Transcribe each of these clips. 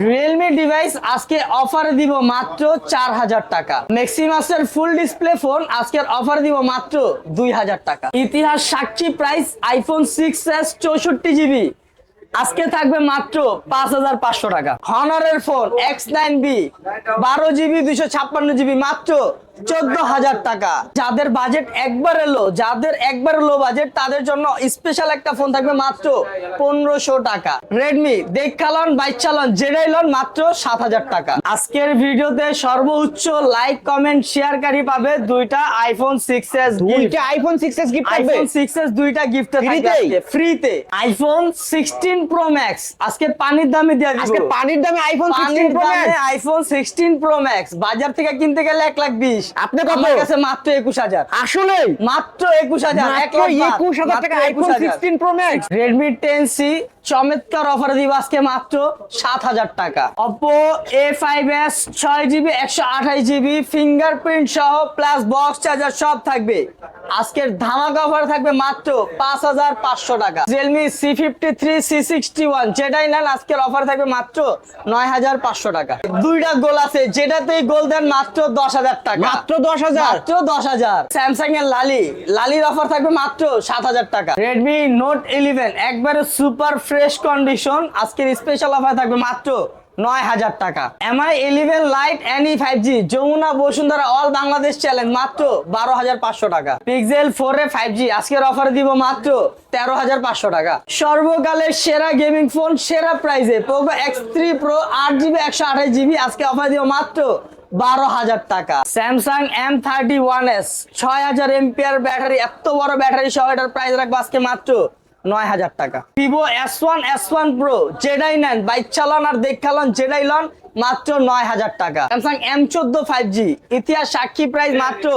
Realme device আজকে অফারে দিব মাত্র চার হাজার টাকা। ম্যাক্সিমাসের ফুল ডিসপ্লে ফোন আজকের অফার দিব মাত্র দুই হাজার টাকা। ইতিহাস সাক্ষী প্রাইস আইফোন সিক্স এস চৌষট্টি জিবি আজকে থাকবে মাত্র পাঁচ হাজার পাঁচশো টাকা। হনারের ফোন এক্স নাইন বি বারো জিবি দুইশো ছাপ্পান্ন জিবি মাত্র চোদ্দ হাজার টাকা। যাদের বাজেট একবার এলো যাদের একবার লো বাজেট তাদের জন্য স্পেশাল একটা ফোন থাকবে মাত্র পনেরোশো টাকা। রেডমি দেখ চালন বাইক চালন যেটাই লন মাত্র সাত হাজার টাকা। আজকের ভিডিওতে সর্বোচ্চ লাইক কমেন্ট শেয়ারকারী পাবে দুইটা আইফোন সিক্স এস দুইটা iPhone six S gift iPhone six S দুইটা গিফটে Free-তেই? ফ্রিতে আইফোন সিক্সটিন প্রো ম্যাক্স আজকে পানির দামে দিয়ে দিব। আজকে পানির দামে iPhone sixteen Pro iPhone sixteen Pro Max বাজার থেকে কিনতে গেলে এক লাখ বিশ। আপনি কত? কাছে মাত্র একুশ হাজার আসলে মাত্র একুশ হাজার একুশ হাজার লাখ বাদ। 21,000 টাকা iPhone sixteen Pro Max Redmi ten C চমৎকার অফার দিব আজকে মাত্র সাত হাজার টাকা। অপো এ ফাইভ এস ছয় জিবি একশো আঠাশ জিবি ফিঙ্গারপ্রিন্ট সহ প্লাস বক্স চার্জার সব থাকবে। আজকের ধামাকা অফার থাকবে মাত্র পাঁচ হাজার পাঁচশো টাকা। Realme C fifty three C sixty one যেটাই নেন আজকের অফার থাকবে মাত্র নয় হাজার পাঁচশো টাকা। দুইটা গোল আছে যেটাতেই গোল দেন মাত্র দশ হাজার টাকা। মাত্র দশ হাজার? মাত্র দশ হাজার। স্যামসাং এর লালি লালির অফার থাকবে মাত্র সাত হাজার টাকা। রেডমি নোট ইলেভেন একবারে সুপার ফ্রেশ কন্ডিশন, আজকের স্পেশাল অফার থাকবে মাত্র নয় হাজার টাকা। Mi eleven Lite NE five G Jamuna Bashundhara all Bangladesh challenge মাত্র বারো হাজার পাঁচশো টাকা। Pixel four A five G আজকের অফার দিব মাত্র তেরো হাজার পাঁচশো টাকা। সর্বকালের সেরা গেমিং ফোন সেরা প্রাইসে পোকো এক্স থ্রি প্রো আট জিবি একশো আঠাশ জিবি আজকে অফার দিব মাত্র বারো হাজার টাকা। Samsung M thirty one S ছয় হাজার এমপিআর ব্যাটারি, এত বড় ব্যাটারি সহ এটার প্রাইস রাখব আজকে মাত্র নয় হাজার টাকা। Vivo S one S one Pro যেটাই নেন, বাইক চালান আর দেখ যেটাই লন, মাত্র নয় হাজার টাকা। স্যামসাং এম চোদ্দ ফাইভ জি ইতিহাস সাক্ষী প্রাইস মাত্র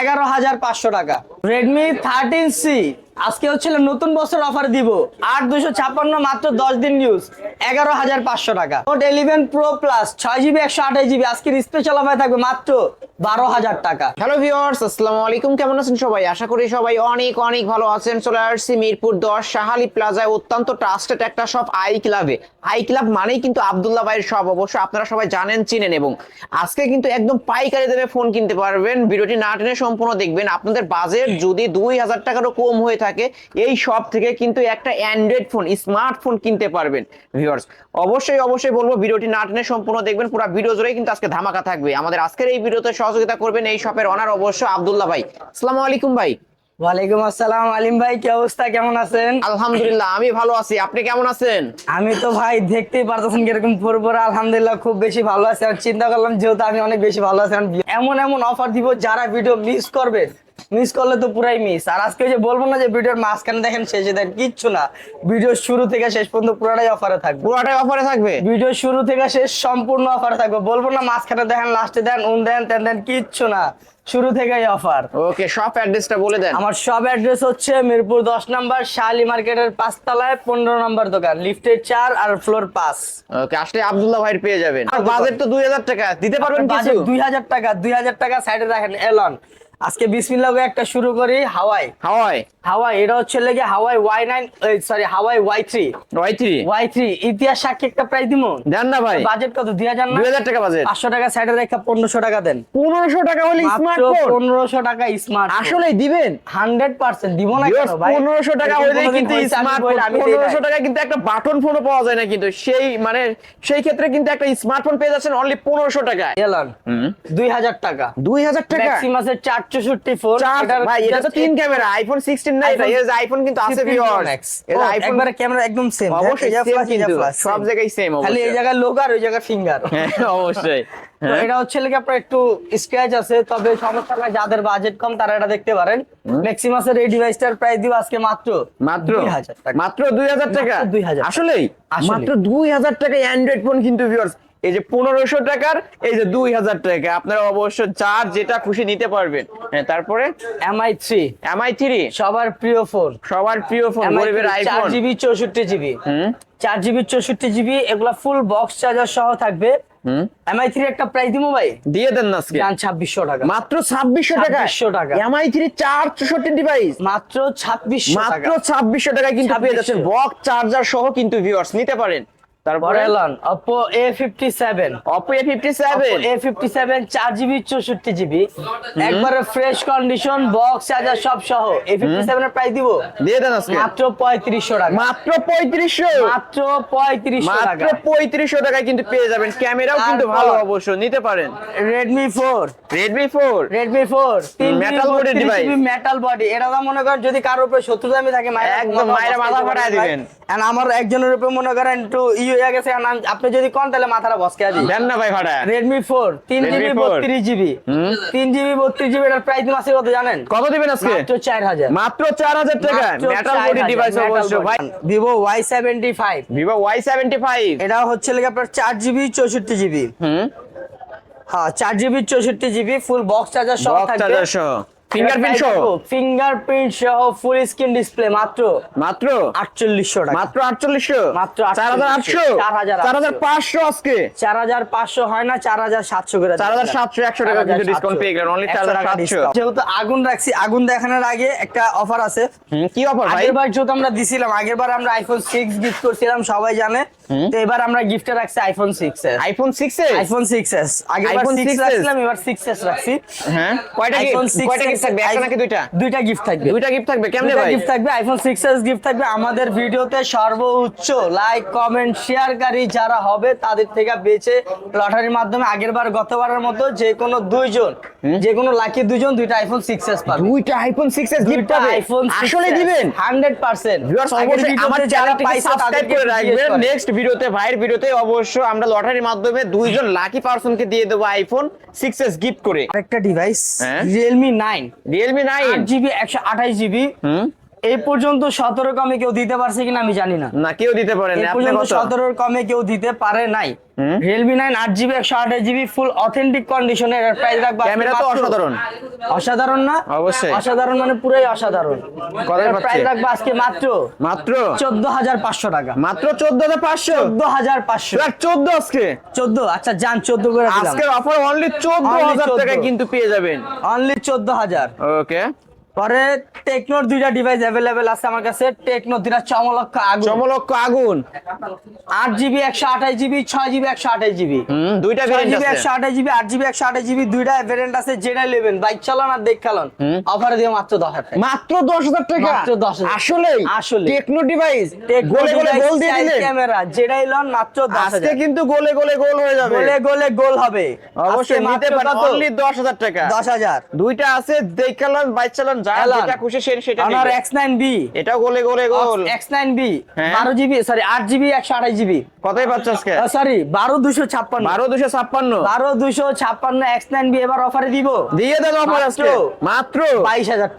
এগারো হাজার পাঁচশো টাকা। রেডমি থার্টিন সি আজকে হচ্ছিল নতুন বছর অফার দিব। আট দুশো ছাপ্পান্ন মাত্র দশ দিন ইউজ এগারো হাজার পাঁচশো টাকা। নোট ইলেভেন প্রো প্লাস ছয় জিবি একশো আঠাশ জিবি আজকের স্পেশাল অফার থাকবে মাত্র বারো হাজার টাকা। হ্যালো ভিউয়ার্স আসসালামু আলাইকুম। কেমন আছেন সবাই? আশা করি সবাই অনেক অনেক ভালো আছেন। চলে আসছি মিরপুর দশ শাহালি প্লাজায় অত্যন্ত ট্রাস্টেড একটা শপ আই ক্লাবে আই ক্লাব মানেই কিন্তু আবদুল্লাহ ভাইয়ের শপ অবশ্য আপনারা সবাই জানেন, চিনেন এবং আজকে কিন্তু একদম পাইকারি দেবে ফোন কিনতে পারবেন। ভিডিওটি না টেনে সম্পূর্ণ দেখবেন। আপনাদের বাজেট যদি দুই হাজার টাকারও কম হয়ে থাকে এই শপ থেকে কিন্তু একটা অ্যান্ড্রয়েড ফোন স্মার্টফোন কিনতে পারবেন ভিউয়ার্স অবশ্যই অবশ্যই বলব ভিডিওটি না টেনে সম্পূর্ণ দেখবেন পুরো ভিডিও জুড়েই কিন্তু আজকে ধামাকা থাকবে। আমাদের আজকের এই ভিডিওতে সহযোগিতা করবেন এই শপের অনার অবশ্য আবদুল্লাহ ভাই। আসসালামু আলাইকুম ভাই। ওয়ালাইকুম আসসালাম আলিম ভাই কি অবস্থা? কেমন আছেন? আলহামদুলিল্লাহ আমি ভালো আছি। আপনি কেমন আছেন? আমি তো ভাই দেখতেই পারতেছেন কীরকম পরপর আলহামদুলিল্লাহ খুব বেশি ভালো আছে। আর চিন্তা করলাম যেহেতু আমি অনেক বেশি ভালো আছি এমন এমন অফার দিব যারা ভিডিও মিস করবে। মিস করলে তো পুরাই মিস আর আজকে যে বলব না যে ভিডিওর মাঝখানে দেখেন শেষে দেখেন কিচ্ছু না। ভিডিও শুরু থেকে শেষ পর্যন্ত পুরোটাই অফারে থাকবে। পুরোটাই অফারে থাকবে? ভিডিও শুরু থেকে শেষ সম্পূর্ণ অফারে থাকবে। বলব না মাঝখানে দেখেন লাস্টে দেন উন দেন তেন দেন কিচ্ছু না। শুরু থেকেই অফার ওকে শপ অ্যাড্রেসটা বলে দেন। আমার সব অ্যাড্রেস হচ্ছে মিরপুর দশ নম্বর শালি মার্কেটের পাঁচতলায় পনেরো নম্বর দোকান লিফটের চার আর ফ্লোর পাঁচ। ওকে আসলে আব্দুল্লাহ ভাইয়ের পেয়ে যাবেন। আর বাজেট তো দুই হাজার টাকা দিতে পারবেন কিছু? দুই হাজার টাকা দুই হাজার টাকা সাইডে রাখেন এলন আজকে বিসমিল্লাহ একটা শুরু করি হাওয়াই। হাওয়াই। হাওয়াই এটা হচ্ছে লেগে Huawei Y nine sorry Huawei Y three Y three Y three ইতিহাস সাক্ষী একটা প্রাইস দিব দেন না ভাই। বাজেট কত? দুই হাজার না? দুই হাজার টাকা বাজেট পাঁচশো টাকা সাইডে রেখে পনেরোশো টাকা দেন। পনেরোশো টাকা হলে স্মার্টফোন পনেরোশো টাকা স্মার্ট আসলে দিবেন? Hundred percent. দিব না পনেরোশো টাকা হলে কিন্তু স্মার্টফোন। পনেরোশো টাকা কিন্তু একটা বাটন ফোনও পাওয়া যায় না কিন্তু। সেই মানে সেই ক্ষেত্রে কিন্তু একটা স্মার্টফোন পেয়ে যাচ্ছেন অনলি পনেরোশো টাকায়। এলন দুই হাজার টাকা। দুই হাজার টাকা? ম্যাক্সিমাসের চার ভাই এটা তো তিন ক্যামেরা আইফোন সিক্সটিন না এটা এর আইফোন কিন্তু আছে ভিউয়ার্স এর আইফোন একবারে ক্যামেরা একদম সেম অবশ্যই কিন্তু, সব জায়গায় same খালি এই জায়গায় লোক আর ওই জায়গায় ফিঙ্গার অবশ্যই। তো এটা হচ্ছে লেগে আপনার একটু স্ক্র্যাচ আছে তবে সমস্যা নাই যাদের বাজেট কম তারা এটা দেখতে পারেন। ম্যাক্সিমাসের এই ডিভাইসটার প্রাইস দিব আজকে মাত্র মাত্র? 2000 টাকা। মাত্র দুই হাজার টাকা? মাত্র 2000 আসলেই। মাত্র দুই হাজার টাকা অ্যান্ড্রয়েড ফোন কিন্তু ভিউয়ার্স এই যে পনেরোশো টাকার এই যে দুই হাজার টাকা। আপনারা অবশ্য যার যেটা খুশি নিতে পারবেন। হ্যাঁ তারপরে? এমআই থ্রি এমআই থ্রি সবার প্রিয় ফোন। সবার প্রিয় ফোন গরিবের আইফোন জিবি চৌষট্টি জিবি চার জিবি চৌষট্টি জিবি এগুলা ফুল বক্স চার্জার সহ থাকবে। এমআই থ্রি একটা প্রাইস ভাই? দিয়ে দেন না আজকে। ছাব্বিশশো টাকা। মাত্র ছাব্বিশশো টাকা। 2600 টাকা। এমআই থ্রি চার চৌষট্টি ডিভাইস মাত্র ছাব্বিশশো মাত্র ছাব্বিশশো টাকা কিন্তু পেয়ে যাচ্ছেন বক্স চার্জার সহ কিন্তু ভিউয়ার্স নিতে পারেন। তারপরে? Elon Oppo A57 Oppo A57 A57 চার জিবি চৌষট্টি জিবি। একবারে ফ্রেশ কন্ডিশন বক্স চার্জার সব সহ। A57 এর প্রাইস দিব? দিয়ে দেন আজকে। মাত্র পঁয়ত্রিশশো টাকা। মাত্র পঁয়ত্রিশশো? মাত্র পঁয়ত্রিশশো মাত্র টাকা। পঁয়ত্রিশশো টাকায় কিন্তু পেয়ে যাবেন। ক্যামেরাও কিন্তু ভালো অবশ্য নিতে পারেন। Redmi four Redmi four Redmi four Metal body device। Metal body এটা মনে করেন যদি কারোর উপরে শত্রু দামি থাকে মায়েরা একদম মায়েরা মাথা ফাটায় দিবেন। And আমার একজনের উপরে মনে করেন একটু ই হয়ে গেছে আপনি যদি কোন তাহলে মাথাটা বসকে আদি দেন না ভাই ভাড়া। Redmi জিবি 4 বত্রিশ জিবি হুম। তিন জিবি বত্রিশ জিবি এটার প্রাইস মাসে কত জানেন? কত দিবেন আজকে? মাত্র চার হাজার। মাত্র চার হাজার টাকা। মেটাল বডি ডিভাইস অবশ্য ভাই ভিভো ওয়াই সেভেন্টি ফাইভ এটা হচ্ছে লেগে আপনার চার জিবি চৌষট্টি জিবি হুম? হ্যাঁ চার জিবি চৌষট্টি জিবি ফুল বক্স চার্জার সহ বক্স চার্জার সহ। ফিঙ্গারপ্রিন্ট সহ ফিঙ্গারপ্রিন্ট সহ ফুল স্ক্রিন ডিসপ্লে মাত্র মাত্র? আটচল্লিশশো টাকা। মাত্র আটচল্লিশশো? মাত্র চার হাজার আটশো? 4,800 চার হাজার পাঁচশো আজকে? চার হাজার পাঁচশো হয় না চার হাজার সাতশো করে চার হাজার সাতশো একশো টাকা কিন্তু ডিসকাউন্ট পেয়ে গেলেন অনলি চার হাজার সাতশো। যেহেতু আগুন রাখছি আগুন দেখানোর আগে একটা অফার আছে। কি অফার ভাই? আগের বার যেহেতু আমরা দিছিলাম আগের বার আমরা আইফোন সিক্স গিফট করছিলাম সবাই জানে। তো এবার আমরা গিফটে রাখছি iPhone six S iPhone six iPhone six S আগের বার iPhone সিক্স 6s রাখছিলাম এবার সিক্স এস রাখছি। হ্যাঁ কয়টা গিফট কয়টা গিফট থাকবে একটা নাকি দুইটা? দুইটা গিফট থাকবে। দুইটা গিফট থাকবে কেমনে ভাই? গিফট থাকবে আইফোন সিক্স এস গিফট থাকবে। আমাদের ভিডিওতে সর্বোচ্চ লাইক কমেন্ট শেয়ারকারী যারা হবে তাদের থেকে বেছে লটারির মাধ্যমে গতবারের মতো যে কোনো দুইজন যে কোনো লাকি দুইজন দুইটা আইফোন সিক্স এস পাবে। দুইটা আইফোন সিক্স এস গিফট পাবে? আইফোন আসলে দিবেন? হান্ড্রেড পার্সেন্ট ভিউয়ার্স অবশ্যই আমার চ্যানেলটিকে সাবস্ক্রাইব করে রাখবেন। নেক্সট ভিডিওতে ভাইয়ের ভিডিওতে অবশ্য আমরা লটারির মাধ্যমে দুইজন লাকি পারসনকে দিয়ে দেবো আইফোন 6s গিফট করে। আরেকটা ডিভাইস হ্যাঁ? Realme nine Realme nine GB একশো আঠাশ জিবি হুম। এই পর্যন্ত সতেরো কমে কেউ দিতে পারছে কিনা আমি জানি না। না কেউ দিতে পারে আপনি পর্যন্ত সতেরোর কমে কেউ দিতে পারে নাই। রিয়েলমি নাইন আট জিবি একশো আঠাশ জিবি ফুল অথেন্টিক কন্ডিশনের প্রাইস রাখব। ক্যামেরা তো অসাধারণ। অসাধারণ না? অবশ্যই। অসাধারণ মানে পুরাই অসাধারণ। প্রাইস রাখব আজকে মাত্র মাত্র? চোদ্দ হাজার পাঁচশো টাকা। মাত্র চোদ্দ হাজার পাঁচশো? চোদ্দ হাজার পাঁচশো। চোদ্দ আজকে? চোদ্দ? আচ্ছা যান চোদ্দ করে আজকের অফার অনলি চোদ্দ হাজার 14 টাকায় কিন্তু পেয়ে যাবেন। অনলি চোদ্দ হাজার। ওকে পরে টেকনোর দুইটা ডিভাইস অ্যাভেলেবেল আছে আমার কাছে। টেকনো দুইটা চমলক্ষ আগুন। চমলক্ষ আগুন? আট জিবি একশো আঠাশ জিবি ছয় জিবি একশো আঠাশ জিবি দুইটা ভেরিয়েন্ট জিবি আছে। একশো আঠাশ জিবি আট জিবি একশো আঠাশ জিবি দুইটা ভ্যারিয়েন্ট আছে যেটা নেবেন। বাইক চালান আর দেখ হুম। অফারে দিয়ে মাত্র দশ হাজার টাকা। মাত্র দশ হাজার টাকা? মাত্র 10,000 আসলে আসলে। টেকনো ডিভাইস গোলে গোলে গোল দিয়ে দিলেন? ক্যামেরা যেটাই লন মাত্র দশ আজকে কিন্তু গোলে গোলে গোল হয়ে যাবে। গোলে গোলে গোল হবে। অবশ্যই নিতে পারেন অনলি দশ হাজার টাকা। দশ হাজার। দুইটা আছে দেখালাম বাইক চালান যা যেটা খুশি সেটা গোলে গোলে গোল। সরি কতই পাচ্ছ আজকে? সরি এবার অফারে দিব। দিয়ে অফার আজকে। মাত্র।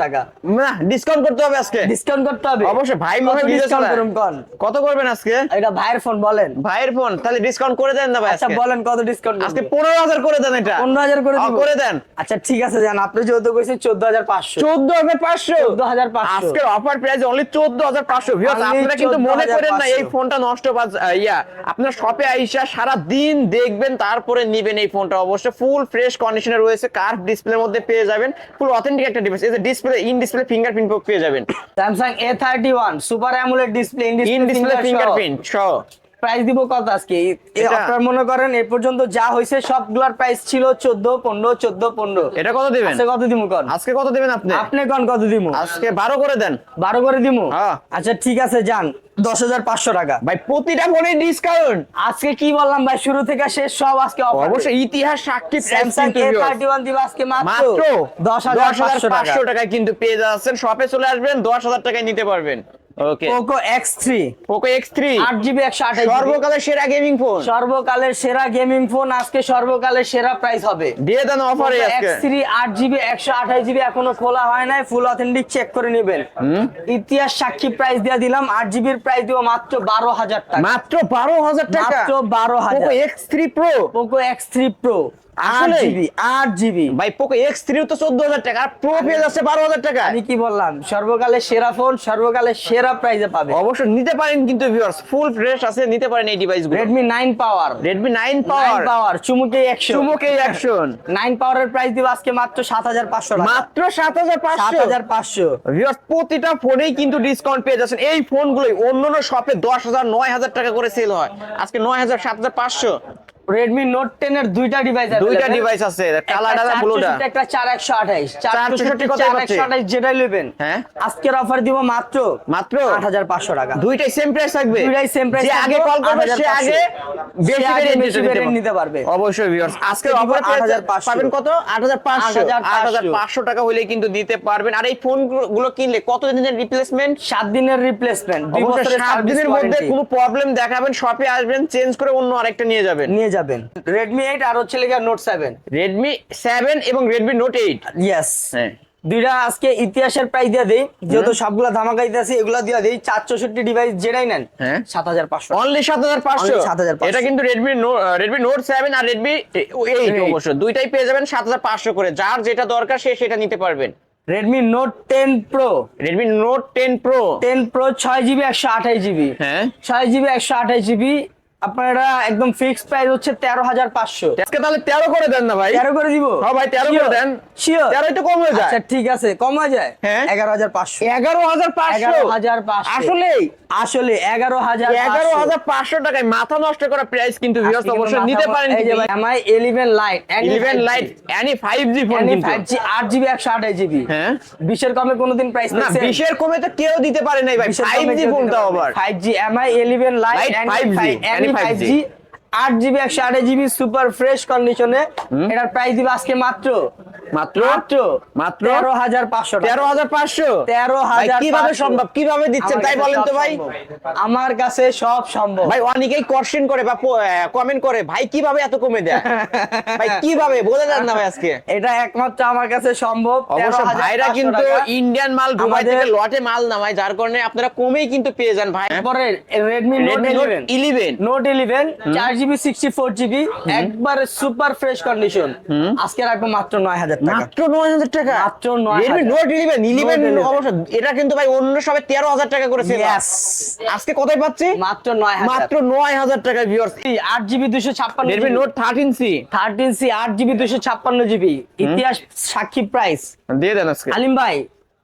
টাকা। না ডিসকাউন্ট করতে হবে আজকে। ডিসকাউন্ট করতে হবে। অবশ্যই ভাই কত মনে ডিসকাউন্ট করুন কত করবেন আজকে? এটা ভাইয়ের ফোন বলেন। ভাইয়ের ফোন তাহলে ডিসকাউন্ট করে দেন না ভাই আচ্ছা বলেন কত ডিসকাউন্ট আজকে পনেরো হাজার করে দেন এটা। পনেরো হাজার করে দিব। করে দেন। আচ্ছা ঠিক আছে জান আপনি যেহেতু কইছেন চোদ্দ হাজার পাঁচশো। চোদ্দ হাজার পাঁচশো। হাজার আজকের অফার প্রাইস অনলি চোদ্দ হাজার পাঁচশো। আপনারা কিন্তু মনে করেন না এই ফোনটা নষ্ট বা ইয়া আপনার শপে আইসা সারা দিন দেখবেন তারপরে নিবেন এই ফোনটা অবশ্যই ফুল ফ্রেশ কন্ডিশনে রয়েছে কার্ভ ডিসপ্লের মধ্যে পেয়ে যাবেন। ফুল অথেন্টিক একটা ডিভাইস এই যে ডিসপ্লে ইন ডিসপ্লে ফিঙ্গারপ্রিন্ট পেয়ে যাবেন। Samsung A thirty one super AMOLED display in display fingerprint সহ। প্রাইস দিব কত আজকে? আপনার মনে করেন এ পর্যন্ত যা হয়েছে সবগুলোর প্রাইস ছিল চোদ্দ পনেরো চোদ্দ পনেরো। এটা কত দিবেন? আজকে কত দিমু কন? আজকে কত দিবেন আপনি? আপনি কন কত দিমু? আজকে বারো করে দেন। বারো করে দিমু? হ্যাঁ। আচ্ছা ঠিক আছে যান। দশ হাজার পাঁচশো টাকা। ভাই প্রতিটা ফোনে ডিসকাউন্ট আজকে কি বললাম ভাই শুরু থেকে শেষ সব আজকে। অবশ্যই ইতিহাস সাক্ষী স্যামসাং এ থার্টি ওয়ান দিব আজকে মাত্র দশ হাজার পাঁচশো টাকায় কিন্তু পেয়ে যাচ্ছেন। শপে চলে আসবেন দশ হাজার টাকায় নিতে পারবেন। Okay Poco X three Poco X three আট জিবি একশো আঠাশ সর্বকালের সেরা গেমিং ফোন সর্বকালের সেরা গেমিং ফোন আজকে সর্বকালের সেরা প্রাইস হবে। দিয়ে দেন অফারে আজকে। আট জিবি একশো আঠাশ জিবি এখনও খোলা হয় নাই ফুল অথেন্টিক চেক করে নেবেন। ইতিহাস সাক্ষী প্রাইস দিয়ে দিলাম আট জিবির প্রাইস দিব মাত্র বারো হাজার টাকা। মাত্র বারো হাজার টাকা? মাত্র বারো হাজার। Poco X three pro Poco X three pro GB আট জিবি। ভাই পোকো এক্স থ্রি তো চোদ্দ হাজার টাকা আর প্রো পেয়ে যাচ্ছে বারো হাজার টাকা। আমি কি বললাম? সর্বকালের সেরা ফোন সর্বকালের সেরা সেরা পাবে। অবশ্য নিতে পারেন কিন্তু ভিউয়ার্স ফুল ফ্রেশ আছে নিতে পারেন এই ডিভাইসগুলো Redmi nine power Redmi nine nine power power চুমুকে একশো চুমুকে অ্যাকশন নাইন পাওয়ারের প্রাইস দিব আজকে মাত্র সাত হাজার পাঁচশো মাত্র সাত হাজার সাত হাজার পাঁচশো। ভিউয়ার্স প্রতিটা ফোনেই কিন্তু ডিসকাউন্ট পেয়ে যাচ্ছেন। এই ফোনগুলোই অন্যান্য শপে দশ হাজার নয় হাজার টাকা করে সেল হয়। আজকে নয় হাজার সাত হাজার পাঁচশো। রেডমি নোট টেন এর দুইটা ডিভাইস আছে দুইটা ডিভাইস আছে কালারটা আর ব্লুটা একটা চার একশো আঠাইশ। চার 464 কত চার পাচ্ছে? যেটাই নেবেন। হ্যাঁ। আজকের অফার দিব মাত্র মাত্র? আট হাজার পাঁচশো টাকা। দুইটাই সেম প্রাইস থাকবে? দুইটাই same price যে আগে কল করবে সে আগে বেশি বেশি নিতে পারবে। নিতে পারবে। অবশ্যই ভিউয়ার্স আজকে দিব অফার 8,500 পাবেন কত? 8500 8,500 8500 টাকা হলে কিন্তু দিতে পারবেন। আর এই ফোনগুলো কিনলে কত দিনের রিপ্লেসমেন্ট সাত দিনের রিপ্লেসমেন্ট দুই অবশ্যই বছরের সাত সার্ভিস দিনের মধ্যে কোনো প্রবলেম দেখাবেন শপে আসবেন চেঞ্জ করে অন্য আরেকটা নিয়ে যাবেন। নিয়ে যাবেন। রেডমি এইট আর হচ্ছে লেগে নোট সেভেন রেডমি সেভেন এবং রেডমি নোট এইট ইয়েস হ্যাঁ। দুইটা আজকে ইতিহাসের প্রাইস দিয়ে দেই। যেহেতু সবগুলা ধামাকা ইতিহাসে এগুলা দিয়ে দেই। চার চৌষট্টি ডিভাইস যেটাই নেন হ্যাঁ। সাত হাজার পাঁচশো। অনলি সাত হাজার পাঁচশো? Only 7,500 এটা কিন্তু রেডমি রেডমি নোট সেভেন আর রেডমি এইট। অবশ্য। দুইটাই পেয়ে যাবেন সাত হাজার পাঁচশো করে। যার যেটা দরকার সে সেটা নিতে পারবেন। Redmi note ten pro Redmi note ten pro ten pro ছয় জিবি একশো আঠাশ জিবি হ্যাঁ। ছয় জিবি একশো আঠাশ জিবি আপনার একদম ফিক্সড প্রাইস হচ্ছে তেরো হাজার পাঁচশো। আজকে তাহলে তেরো করে দেন না ভাই। তেরো করে দিব? হ্যাঁ ভাই, 13 করে দেন। শিওর তেরোই তো কম হয়ে যায়। আচ্ছা ঠিক আছে কম হয়ে যায়? হ্যাঁ। এগারো হাজার পাঁচশো। এগারো হাজার পাঁচশো? হাজার পাঁচশো। আসলে? আসলে এগারো হাজার এগারো হাজার পাঁচশো টাকায় মাথা নষ্ট করা প্রাইস কিন্তু ভিউয়ার্স অবশ্যই নিতে পারেন Mi eleven lite eleven lite any five G phone five G আট জিবি একশো আঠাশ জিবি হ্যাঁ। বিশের কমে কোনোদিন প্রাইস না বিশের কমে তো কেউ দিতে পারে নাই ভাই। ফাইভ জি ফোন তাও আবার। Five G Mi eleven lite five G আট জিবি একশো আঠাশ জিবি সুপার ফ্রেশ কন্ডিশনে এটার প্রাইস দিবে আজকে মাত্র মাত্র? মাত্র। তেরো হাজার পাঁচশো তেরো হাজার পাঁচশো? তেরো হাজার কীভাবে সম্ভব? কীভাবে দিচ্ছেন? তাই বলেন তো ভাই। আমার কাছে সব সম্ভব। ভাই অনেকেই কোশ্চেন করে বা কমেন্ট করে ভাই কীভাবে এত কমে দেয়? ভাই কীভাবে? বলে দেন না ভাই আজকে। এটা একমাত্র আমার কাছে সম্ভব। অবশ্য ভাইরা কিন্তু ইন্ডিয়ান মাল দুবাই থেকে লটে মাল নামায় যার কারণে আপনারা কমেই কিন্তু পেয়ে যান ভাই। তারপরে Redmi note eleven note eleven চার জিবি সিক্সটি ফোর জিবি একবারে সুপার ফ্রেশ কন্ডিশন আজকে রাখব মাত্র নয় হাজার টাকা। মাত্র নয় হাজার টাকা? মাত্র 9,000 রেডমি নোট ইলেভেন ইলেভেন 11 অবশ্য এটা কিন্তু ভাই অন্য সবে তেরো হাজার টাকা করে sell আজকে কোথায় পাচ্ছি? মাত্র মাত্র টাকা ভিউয়ার্স ইতিহাস সাক্ষী প্রাইস দিয়ে দেন আজকে। আলিম ভাই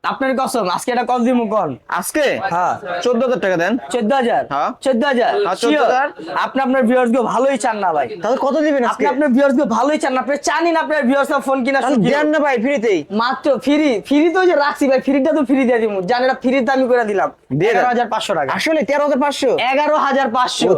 আপনার কসম? আজকে এটা কত দিব কোন? আজকে? হ্যাঁ। চোদ্দ হাজার টাকা দেন। চোদ্দ হাজার হ্যাঁ। চোদ্দ হাজার হ্যাঁ, 14,000 আপনি আপনার ভিউয়ার্স কে ভালোই চান না ভাই। তাহলে কত দিবেন আপনি আপনার ভিউয়ার্স কে ভালোই চান না। আপনি জানি না আপনার ভিউয়ার্স ফোন কিনা সুযোগ। দেন না ভাই ফ্রিতেই মাত্র ফ্রি ফ্রি তো যে রাখছি ভাই ফ্রিটা তো ফ্রি দিয়ে দিব জানি না ফ্রিতে আমি করে দিলাম। এগারো হাজার পাঁচশো টাকা। আসলে তেরো হাজার পাঁচশো? এগারো হাজার পাঁচশো।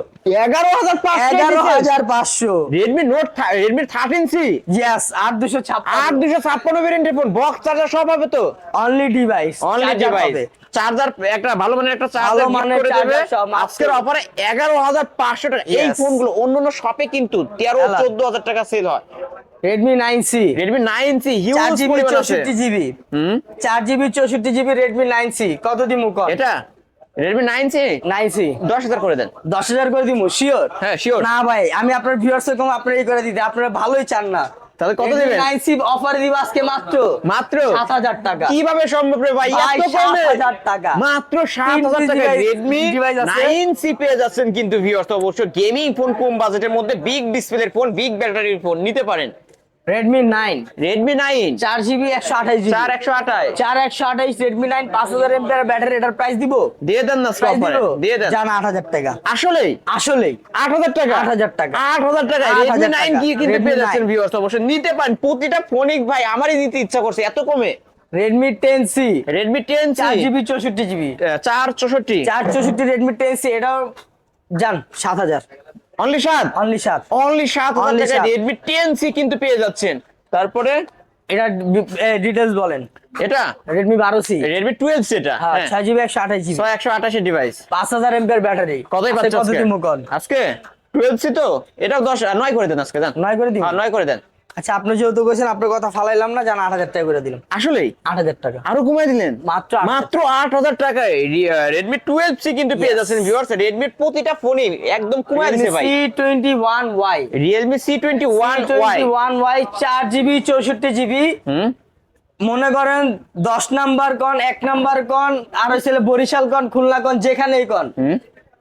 এগারো হাজার পাঁচশো এগারো হাজার পাঁচশো। Redmi note Redmi thirteen C yes আট দুশো আট ছাপ্পান্ন দুশো ছাপ্পান্ন ভেরিয়েন্টের ফোন বক্স চার্জার সব হবে তো? Only device only device charger একটা ভালো মানের একটা চার্জার মানের দেবে। আজকের অফারে এগারো হাজার পাঁচশো টাকা। এই ফোনগুলো অন্য অন্য শপে কিন্তু তেরো Hello. চোদ্দ হাজার টাকা সেল হয়। রেডমি নাইন সি চার হিউজ জিবি পরিমাণ আছে। চৌষট্টি জিবি হুম? চার জিবি চৌষট্টি জিবি রেডমি নাইন সি কত দিমু কর? এটা? Redmi nine C nine C দশ হাজার করে দেন। দশ হাজার করে দিমু শিওর হ্যাঁ, sure. না ভাই আমি আপনার ভিউয়ার্স কম আপনার এই করে দিতে আপনারা ভালোই চান না। তাহলে কত দিবেন? নাইন সি অফার দিব আজকে মাত্র। মাত্র? সাত হাজার টাকা। কীভাবে সম্ভব রে ভাই? এত কমে? 7,000 টাকা। মাত্র সাত তিনটি হাজার টাকা নাইন সি পেয়ে যাচ্ছেন কিন্তু ভিউয়ার্স অবশ্য গেমিং ফোন কম বাজেটের মধ্যে বিগ ডিসপ্লের ফোন বিগ ব্যাটারির ফোন নিতে পারেন। রেডমি নাইন রেডমি নাইন চার জিবি একশো আঠাশ চার একশো আঠাশ। চার একশো আঠাইশ রেডমি নাইন পাঁচ হাজার এমপিআর ব্যাটারি এটার প্রাইস দিব? দিয়ে দেন না দিয়ে দেন। জান আট হাজার টাকা। আসলেই? আসলেই। আট হাজার টাকা? 8,000 টাকা। আট হাজার টাকা। Redmi nine. কি কিনতে পেয়ে যাচ্ছেন 9 ভিউয়ার্স অবশ্যই নিতে পারেন। প্রতিটা ফোনিক ভাই আমারই নিতে ইচ্ছা করছে। এত কমে? Redmi ten C Redmi ten চার জিবি চৌষট্টি জিবি চার চৌষট্টি। চার চৌষট্টি রেডমি টেন সি এটাও যান সাত হাজার। অনলি সাত? অনলি সাত। অনলি সাত হাজার টাকা রেডমি টেন সি কিন্তু পেয়ে যাচ্ছেন। তারপরে? এটা ডিটেলস বলেন। এটা? রেডমি বারো সি রেডমি টুয়েলভ হ্যাঁ ছয় জিবি একশো আঠাশ জিবি একশো আঠাশের ডিভাইস পাঁচ হাজার এমপিআর ব্যাটারি। কতই পাচ্ছে কত আজকে? টুয়েলভ সি তো? এটাও দশ নয় করে দেন আজকে দেন নয় করে দিন। হ্যাঁ নয় করে দেন। আচ্ছা আপনি যেহেতু কইছেন আপনার কথা ফালাইলাম না জান আট হাজার টাকা করে দিলাম। আসলেই? আট হাজার টাকা। আরও কমাই দিলেন? মাত্র মাত্র আট হাজার টাকায় রেডমি টুয়েলভ সি কিন্তু পেয়ে. যাচ্ছেন ভিউয়ার্স রেডমির প্রতিটা ফোনই একদম কমাই দিছে ভাই। C twenty one Y Realme C twenty one Y one Y চার জিবি চৌষট্টি জিবি। হুম? মনে করেন দশ নাম্বার কন এক নাম্বার কন আর হচ্ছে বরিশাল কন খুলনা কন যেখানেই কন।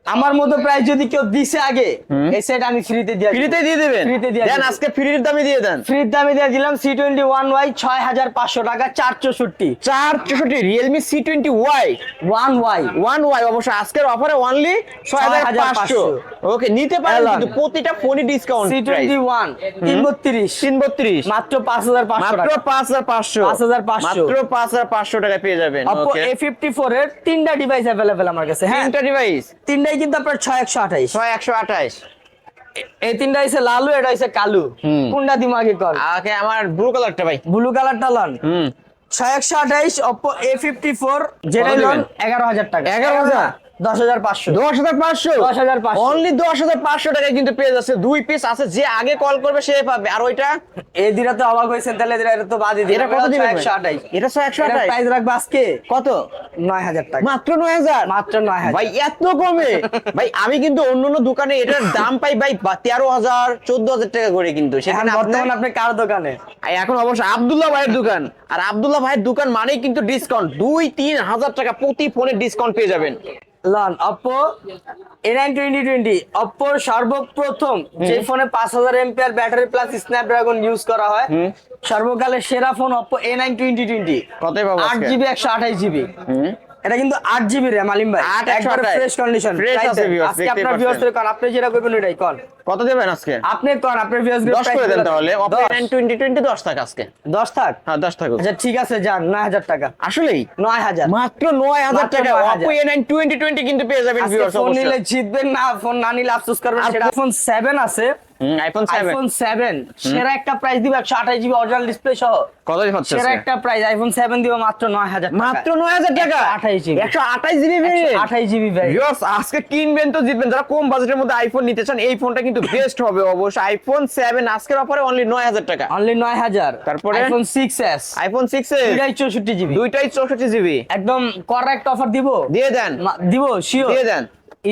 আমার মতো প্রাইস যদি কেউ দিছে আগে এই সেট আমি ফ্রিতে দিয়ে ফ্রিতে দিয়ে দেবেন? ফ্রিতে দিয়ে দেন আজকে ফ্রির দামে দিয়ে দেন। ফ্রির দামে দিয়ে দিলাম সি টোয়েন্টি ওয়ান ওয়াই ছয় হাজার পাঁচশো টাকা চার চৌষট্টি। চার চৌষট্টি Realme C twenty Y one Y one Y অবশ্য আজকের অফারে অনলি ছয় হাজার পাঁচশো। 6,500 ওকে নিতে পারেন কিন্তু প্রতিটা ফোনই ডিসকাউন্ট সি টোয়েন্টি ওয়ান তিন বত্রিশ তিন বত্রিশ মাত্র পাঁচ হাজার পাঁচশো মাত্র টাকা। পাঁচ হাজার পাঁচশো। 5,500 মাত্র পাঁচ হাজার পাঁচশো টাকা পেয়ে যাবেন। ফিফটি ফোর এর তিনটা ডিভাইস অ্যাভেলেবেল আমার কাছে হ্যাঁ? তিনটা ডিভাইস তিনটাই কিন্তু আপনার ছয় একশো আঠাইশ। ছয় একশো আঠাইশ। এই তিনটা হচ্ছে লালু এটা হচ্ছে কালু। কোনটা দিম আগে কর। আগে আমার ব্লু কালারটা ভাই। ব্লু কালারটা লন। হুম। ছয় একশো আঠাইশ অপো এ ফিফটি ফোর যেটা লন? এগারো হাজার টাকা। 11,000? দশ হাজার পাঁচশো। দশ হাজার পাঁচশো? 10,500 অনলি দশ হাজার পাঁচশো টাকায় কিন্তু পেয়ে যাচ্ছে। দুই পিস আছে যে আগে কল করবে সে পাবে। আর ওইটা? এই দিরা তো অবাক হয়েছেন তাহলে দিরা এটা তো বাদই দিন এটা কত দিবেন একশো আঠাইশ এটা ছয় একশো আঠাইশ প্রাইস রাখব আজকে? কত? নয় হাজার টাকা। মাত্র নয় হাজার? মাত্র নয় হাজার। ভাই এত কমে। ভাই আমি কিন্তু অন্য অন্য দোকানে এটার দাম পাই ভাই তেরো হাজার চোদ্দ হাজার টাকা করে কিন্তু। সেখানে বর্তমানে আপনি কার দোকানে? এখন অবশ্য আব্দুল্লাহ ভাইয়ের দোকান। আর আব্দুল্লাহ ভাইয়ের দোকান মানেই কিন্তু ডিসকাউন্ট দুই তিন হাজার টাকা প্রতি ফোনে ডিসকাউন্ট পেয়ে যাবেন। Loan Oppo A nine twenty twenty অপোর সর্বপ্রথম যে ফোনে পাঁচ হাজার এমপিআর ব্যাটারি প্লাস স্ন্যাপড্রাগন ইউজ করা হয়। সর্বকালের সেরা phone Oppo A nine twenty twenty কত আট জিবি একশো আঠাশ জিবি এটা কিন্তু আট জিবি র্যাম আলিম ভাই। একবার ফ্রেশ কন্ডিশন Fresh আছে viewers, আজকে আপনার পাচ্ছেন। ভিউয়ার্সদের কোন আপনি যেটা করবেন ওইটাই কোন কত দেবেন আজকে? আপনি কোন আপনার ভিউয়ার্সদের দশ করে দেন তাহলে। অপো নাইন টোয়েন্টি টোয়েন্টি দশ টাকা আজকে। 10 থাক? হ্যাঁ দশ টাকা আচ্ছা ঠিক আছে যান নয় হাজার টাকা। আসলেই? নয় হাজার। মাত্র নয় হাজার মাত্র টাকা। 9,000 Oppo A nine twenty twenty কিন্তু পেয়ে যাবেন viewers ফোন নিলে জিতবেন না ফোন না নিলে আফসোস করবেন সেটা ফোন সেভেন আছে। আইফোন সেভেন আইফোন সেভেন সেরা একটা প্রাইস দিব একশো আঠাশ জিবি অরিজিনাল ডিসপ্লে সহ। কত পাচ্ছে সেরা একটা প্রাইস আইফোন সেভেন দিব মাত্র নয় হাজার মাত্র নয় হাজার টাকা? 128 GB একশো আঠাশ জিবি ভেরিয়েন্ট আঠাশ জিবি ভাই। ভিউয়ার্স আজকে কিনবেন তো জিতবেন। যারা কম বাজেটের মধ্যে আইফোন নিতে চান এই ফোনটা কিন্তু বেস্ট হবে অবশ্যই। আইফোন সেভেন আজকের অফারে অনলি নয় হাজার টাকা। অনলি নয় হাজার। তারপরে? IPhone six S iPhone six দুইটাই চৌষট্টি জিবি দুইটাই চৌষট্টি জিবি একদম করেক্ট অফার দিব। দিয়ে দেন। দিব শিওর দিয়ে দেন।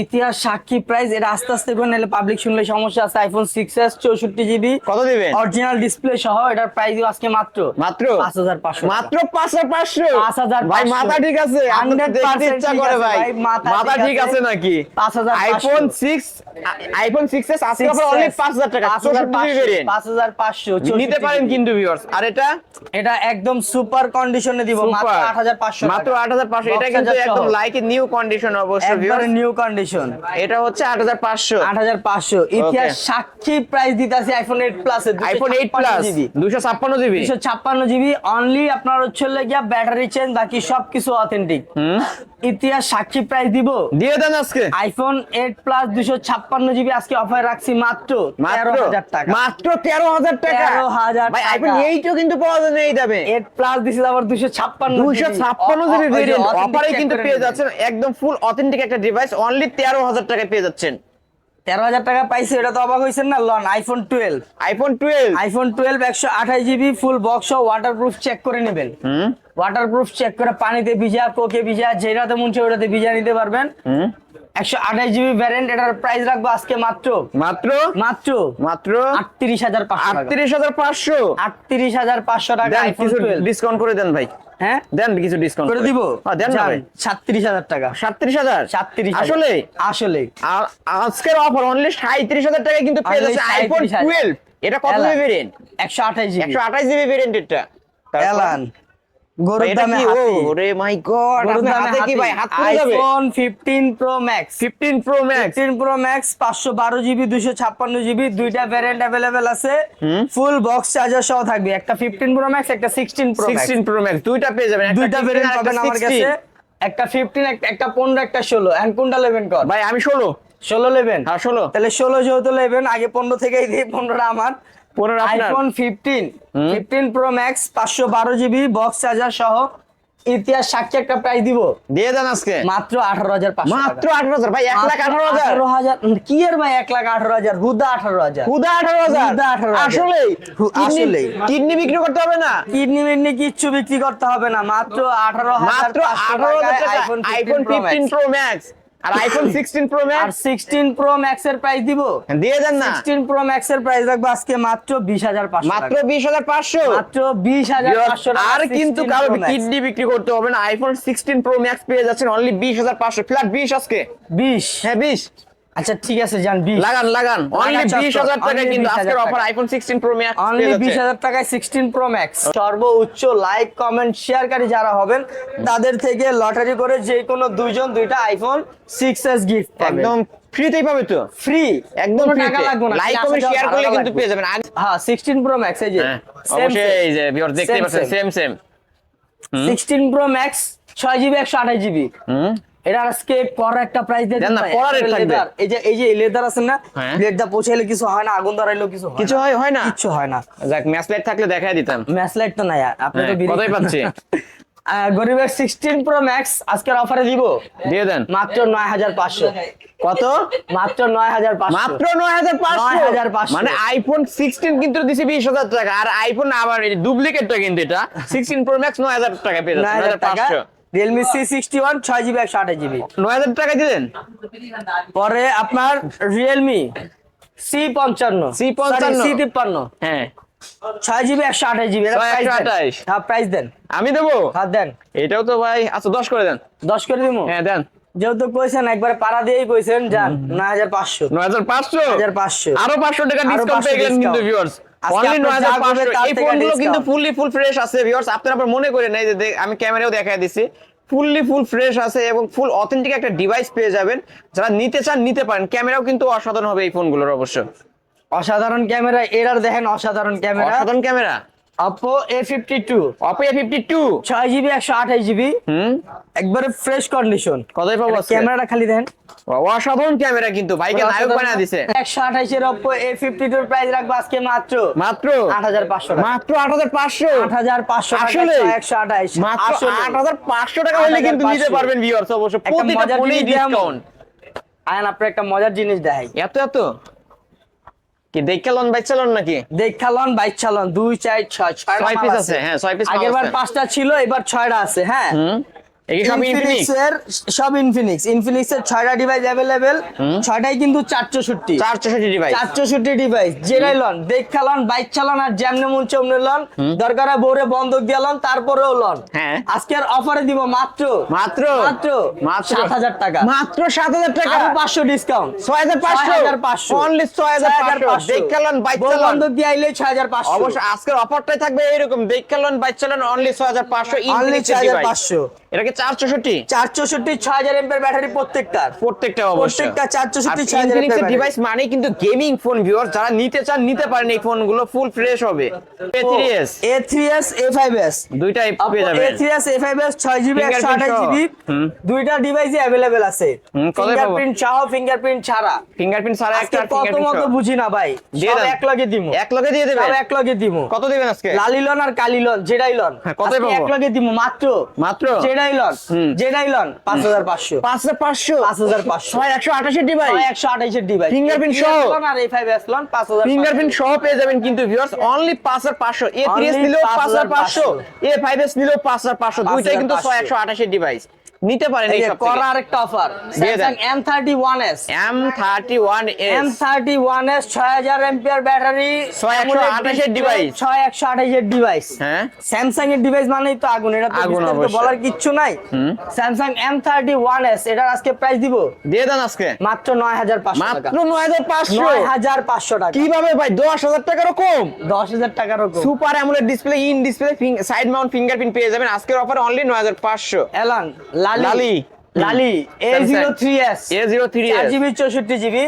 ইতিহাস সাক্ষী প্রাইস এটা আস্তে আস্তে করে নিলে পাবলিক শুনলে সমস্যা আছে। আইফোন সিক্স এস চৌষট্টি জিবি কত দিবেন? অরিজিনাল ডিসপ্লে সহ এটার প্রাইস আজকে মাত্র মাত্র? পাঁচ হাজার পাঁচশো মাত্র পাঁচ হাজার পাঁচশো? 5,500 ভাই মাথা ঠিক আছে আপনার 100% ইচ্ছা করে ভাই। মাথা ঠিক আছে। নাকি? 5,500 iPhone six iPhone six S আজকে অনলি পাঁচ হাজার টাকা পাঁচ হাজার পাঁচশো নিতে পারেন কিন্তু ভিউয়ার্স আর এটা? এটা একদম সুপার কন্ডিশনে দিব মাত্র আট হাজার পাঁচশো মাত্র আট হাজার পাঁচশো। এটা কিন্তু একদম লাইক নিউ কন্ডিশন অবশ্য একবারে ভিউয়ার্স নিউ কন্ডিশন এটা হচ্ছে আট হাজার পাঁচশো। আট হাজার পাঁচশো। ইতিহাস সাক্ষী প্রাইস দিতেছি iPhone eight plus iPhone eight plus GB দুশো ছাপ্পান্ন জিবি দুশো ছাপ্পান্ন জিবি অনলি আপনার হচ্ছে গিয়া ব্যাটারি চেঞ্জ বাকি সবকিছু অথেন্টিক ইতিহাস সাক্ষী প্রাইস দিব। দিয়ে দেন আজকে। আইফোন এইট প্লাস দুশো ছাপ্পান্ন জিবি আজকে অফার রাখছি মাত্র তেরো মাত্র হাজার টাকা। মাত্র তেরো হাজার টাকা? 13,000 ভাই। আইফোন এইটও কিন্তু পাওয়া যায় এই দামে। এইট প্লাস দিছে আবার দুশো ছাপ্পান্ন দুইশো ছাপ্পান্ন জিবি ভেরিয়েন্ট অফারে কিন্তু পেয়ে যাচ্ছেন একদম ফুল অথেন্টিক একটা ডিভাইস অনলি তেরো হাজার টাকায় পেয়ে যাচ্ছেন। তেরো হাজার টাকা পাইছে এটা তো অবাক হয়েছেন না? Loan iPhone twelve iPhone twelve iPhone twelve একশো আঠাশ GB full box waterproof check করে নেবেন। হুম। ওয়াটার প্রুফ চেক করে পানিতে ভিজা কোকে ভিজা যেটাতে মন ওটাতে ভিজা নিতে পারবেন। একশো আঠাশ জিবি ভ্যারিয়েন্ট এটার প্রাইস রাখব আজকে মাত্র। মাত্র? মাত্র? মাত্র? আটত্রিশ হাজার পাঁচশো আটত্রিশ হাজার পাঁচশো? আটত্রিশ হাজার পাঁচশো টাকা দেন কিছু ডিসকাউন্ট করে দেন ভাই। হ্যাঁ? দেন কিছু ডিসকাউন্ট করে দিব? হ্যাঁ, দেন না সাতত্রিশ হাজার টাকা। সাতত্রিশ হাজার? সাতত্রিশ আসলে? আসলে। আজকের অফার অনলি সাঁত্রিশ হাজার টাকায় কিন্তু পেয়ে যাচ্ছে আইফোন টুয়েলভ এটা কত। জিবি একশো আঠাশ জিবি। একশো আঠাশ জিবি ভেরিয়েন্ট এটা এলান। গরুর এটা দামে হাতি। রে মাই গড আপনার হাতে কি ভাই? হাত পুড়ে যাবে? IPhone fifteen pro max 15 pro max fifteen pro max পাঁচশো বারো জিবি দুইটা ভ্যারিয়েন্ট অ্যাভেলেবেল আছে। ফুল বক্স চার্জার সহ থাকবে। একটা ফিফটিন প্রো ম্যাক্স একটা প্রো 16 প্রো ম্যাক্স দুইটা পেয়ে যাবেন। দুইটা 15 ভ্যারিয়েন্ট পাবেন আমার কাছে। একটা ফিফটিন একটা পনেরো একটা ষোলো। এখন কোনটা নেবেন কর? ভাই আমি 16 ষোলো নেবেন? হ্যাঁ 16 তাহলে ষোলো যেহেতু নেবেন আগে পনেরো থেকেই দিই পনেরোটা আমার। 15 iPhone fifteen fifteen pro max পাঁচশো বারো জিবি বক্স চার্জার সহ ইতিহাস সাক্ষী একটা প্রাইস দিব। দিয়ে দেন আজকে। মাত্র আঠারো হাজার মাত্র 18000 ভাই 1 লাখ 18000 আঠারো হাজার কি এর ভাই এক লাখ আঠারো হাজার? হুদা আঠারো হাজার। হুদা 18000 হুদা 18,000 আসলে হু- কিডনি বিক্রি করতে হবে না? কিডনি মিডনি কিচ্ছু বিক্রি করতে হবে না। মাত্র আঠারো হাজার মাত্র 18000 টাকা আইফোন 15 প্রো ম্যাক্স আর আইফোন সিক্সটিন প্রো আর ম্যাক্স সিক্সটিন প্রো ম্যাক্স এর প্রাইস দিব। দিয়ে দেন না। সিক্সটিন প্রো ম্যাক্স এর প্রাইস রাখব আজকে মাত্র বিশ হাজার পাঁচশো মাত্র বিশ হাজার পাঁচশো? মাত্র বিশ হাজার পাঁচশো আর কিন্তু কারও কিডনি বিক্রি করতে হবে না। আইফোন সিক্সটিন প্রো ম্যাক্স পেয়ে যাচ্ছেন অনলি বিশ হাজার পাঁচশো। ফ্ল্যাট বিশ আজকে। বিশ। হ্যাঁ বিশ। আচ্ছা ঠিক আছে যান বিশ। লাগান লাগান। অনলি লাগান বিশ চত্বর, হাজার টাকা কিন্তু আজকের offer iPhone sixteen pro max only বিশ হাজার টাকায় সিক্সটিন প্রো ম্যাক্স সর্বোচ্চ লাইক কমেন্ট শেয়ারকারী যারা হবেন তাদের থেকে লটারি করে যে কোনো দুইজন দুইটা আইফোন সিক্স এস গিফট একদম ফ্রিতেই পাবে তো? ফ্রি একদম টাকা লাগবে না। লাইক কমেন্ট শেয়ার করলে কিন্তু পেয়ে যাবেন। হ্যাঁ সিক্সটিন প্রো ম্যাক্স এই যে হ্যাঁ, অবশ্যই এই যে ভিউয়ার Same, পাচ্ছেন same same sixteen pro max ছয় জিবি একশো আঠাশ জিবি হুম। এটা আজকে পর একটা প্রাইস দিয়ে দেন না পড়া রেট থাকবে এই যে এই যে লেদার আছে না হ্যাঁ। প্লেট পৌঁছাইলে কিছু হয় না আগুন কিছু হয় কিছু হয় হয় না? কিছু হয় না। যাক ম্যাচ লাইট থাকলে দেখাই দিতাম। ম্যাচ লাইট তো নাই আপনি তো হ্যাঁ, কতই পাচ্ছি। গরিবের 16 প্রো ম্যাক্স আজকের অফারে দিব। দিয়ে দেন। মাত্র 9500 কত? মাত্র 9500 মাত্র 9500 9500 মানে আইফোন 16 কিন্তু দিছে 20000 টাকা আর আইফোন আবার ডুপ্লিকেটটা কিন্তু এটা। 16 প্রো ম্যাক্স 9000 টাকা 9500 রিয়েলমি সি সিক্সটি ওয়ান ছয় জিবি একশো আঠাশ জিবি নয় হাজার টাকা দিলেন? পরে আপনার রিয়েলমি সি পঞ্চান্ন। C55 সি তিপ্পান্ন। হ্যাঁ। ছয় জিবি একশো আঠাশ জিবি আঠাশ। হ্যাঁ প্রাইস দেন। আমি দেবো? হ্যাঁ দেন। এটাও তো ভাই আচ্ছা দশ করে দেন। দশ করে দিব? হ্যাঁ দেন। যেহেতু কইছেন একবারে পাড়া দিয়েই কইছেন যান নয় হাজার পাঁচশো। নয় হাজার পাঁচশো? হাজার পাঁচশো। আরও পাঁচশো টাকা ডিসকাউন্ট পেয়ে গেলেন কিন্তু ভিউয়ার্স আজকে অনলি আপনার নয় হাজার যা করবে পাঁচশো তার এই ফোনগুলো কিন্তু ফুললি ফুল ফ্রেশ আছে ভিউয়ার্স আপনারা আবার মনে করেন এই যে আমি ক্যামেরাও দিছি। ফুললি ফুল ফ্রেশ আছে এবং ফুল অথেন্টিক একটা ডিভাইস পেয়ে যাবেন। যারা নিতে চান নিতে পারেন। ক্যামেরাও কিন্তু অসাধারণ হবে এই ফোনগুলোর অবশ্য। অসাধারণ ক্যামেরা এরার দেখেন অসাধারণ ক্যামেরা। অসাধারণ camera? Oppo A fifty two Oppo A fifty two ছয় জিবি একশো আঠাশ জিবি হুম? একবারে ফ্রেশ কন্ডিশন কতই পাবো? ক্যামেরাটা খালি দেন। অসাধারণ ক্যামেরা কিন্তু বাইকে নায়ক বানিয়ে দিছে। একশো আঠাইশের অপো এ ফিফটি টুর প্রাইস রাখব আজকে মাত্র। মাত্র? আট হাজার পাঁচশো মাত্র আট হাজার পাঁচশো? আট হাজার পাঁচশো আসলে? একশো আঠাইশ মাত্র আট হাজার পাঁচশো টাকা হলে কিন্তু নিতে পারবেন ভিউয়ার্স অবশ্য একটা প্রতিটা মজার ফোনেই। ডিসকাউন্ট আয়ন আপনার একটা মজার জিনিস দেখাই। এত এত? কি দেখালন বাইচালন নাকি? দেখালন বাইক চালন দুই চার ছয় ছয় পিস আছে। হ্যাঁ ছয় পিস আগের বার পাঁচটা ছিল এবার ছয়টা আছে হ্যাঁ? সব ইনফিনিক্স ইনফিনিক্স এর সব ইনফিনিক্স ইনফিনিক্স এর ছয়টা ডিভাইস অ্যাভেলেবেল ছয়টাই কিন্তু চারশোষট্টি চারশোষট্টি ডিভাইস চারশোষট্টি ডিভাইস যেটাই লন দেখ লন বাইক চালান আর যেমনে মন চমনে লন দরকার বন্ধক দিয়ে লন তারপরেও লন। আজকের অফারে দিব মাত্র মাত্র? মাত্র মাত্র? সাত হাজার টাকা। মাত্র সাত হাজার টাকা? আরও পাঁচশো ডিসকাউন্ট ছয় হাজার পাঁচশো। অনলি ছয় হাজার পাঁচশো। দেখে লন বাইক বউ চালান বন্ধক দিয়ে আইলে ছয় হাজার পাঁচশো। অবশ্যই আজকের অফারটাই থাকবে এরকম দেখে লন বাইক চালান অনলি ছয় হাজার পাঁচশো অনলি ছয় হাজার পাঁচশো। এটা কি চারশোষট্টি চার চৌষট্টি ছয় হাজার এমপের ব্যাটারি প্রত্যেকটার প্রত্যেকটা প্রত্যেকটা 464 আর 6000 Infinix ডিভাইস মানে কিন্তু গেমিং ফোন ভিউয়ার যারা নিতে চান নিতে পারেন এই ফোনগুলো ফুল ফ্রেশ হবে। A3s A three S A five S দুইটাই পেয়ে যাবেন। Three S A five S ছয় জিবি একশো Fingerprint আঠাশ সহ। জিবি হুম। দুইটা ডিভাইসই অ্যাভেলেবেল আছে। কত ফিঙ্গারপ্রিন্ট সহ ফিঙ্গারপ্রিন্ট ছাড়া। ফিঙ্গারপ্রিন্ট ছাড়া একটা কত মতো বুঝি না ভাই সব এক লগে দিমু। এক লগে দিয়ে দেবেন? সব এক লগে দিমু। কত দিবেন আজকে? লালিলন আর কালিলন যেটাই লন হ্যাঁ, পাবো? এক লগে দিমু মাত্র। মাত্র? যেটাই লন যে নাইলন পাঁচ হাজার পাঁচশো। পাঁচ হাজার পাঁচশো। পাঁচ হাজার পাঁচশো। ছয় একশো আঠাশের ডিভাইস একশো আঠাশের ডিভাইস ফিঙ্গারপ্রিন্ট সহ। আর এই ফাইভ এসলন পাঁচ হাজার ফিঙ্গারপ্রিন্ট সহ পেয়ে যাবেন কিন্তু ভিউয়ার্স অনলি পাঁচ হাজার পাঁচশো। এ থ্রি এস নিলেও পাঁচ হাজার পাঁচশো। এ ফাইভ এস নিলেও পাঁচ হাজার পাঁচশো। দুইটাই কিন্তু ছয় একশো আঠাশের ডিভাইস নিতে পারেন এই সব করা আরেকটা অফার থার্টি ওয়ান এস ছয় হাজার এম্পিয়ার ব্যাটারি 6128 এর। ছয় একশো আঠাশের ডিভাইস হ্যাঁ। স্যামসাং এর ডিভাইস মানেই তো আগুন এটা তো বলার কিচ্ছু নাই। ওয়ান এস এটার আজকে প্রাইস দিব? দিয়ে দেন আজকে। মাত্র নয় হাজার পাঁচশো টাকা। মাত্র নয় হাজার পাঁচশো? নয় হাজার পাঁচশো টাকা। কীভাবে ভাই? দশ হাজার টাকারও কম। দশ হাজার টাকারও কম। Super AMOLED display in display side mount fingerprint পেয়ে যাবেন। আজকের অফার অনলি নয় হাজার পাঁচশো। এলান লালি। লালি। A zero three S A zero three চার জিবি চৌষট্টি জিবি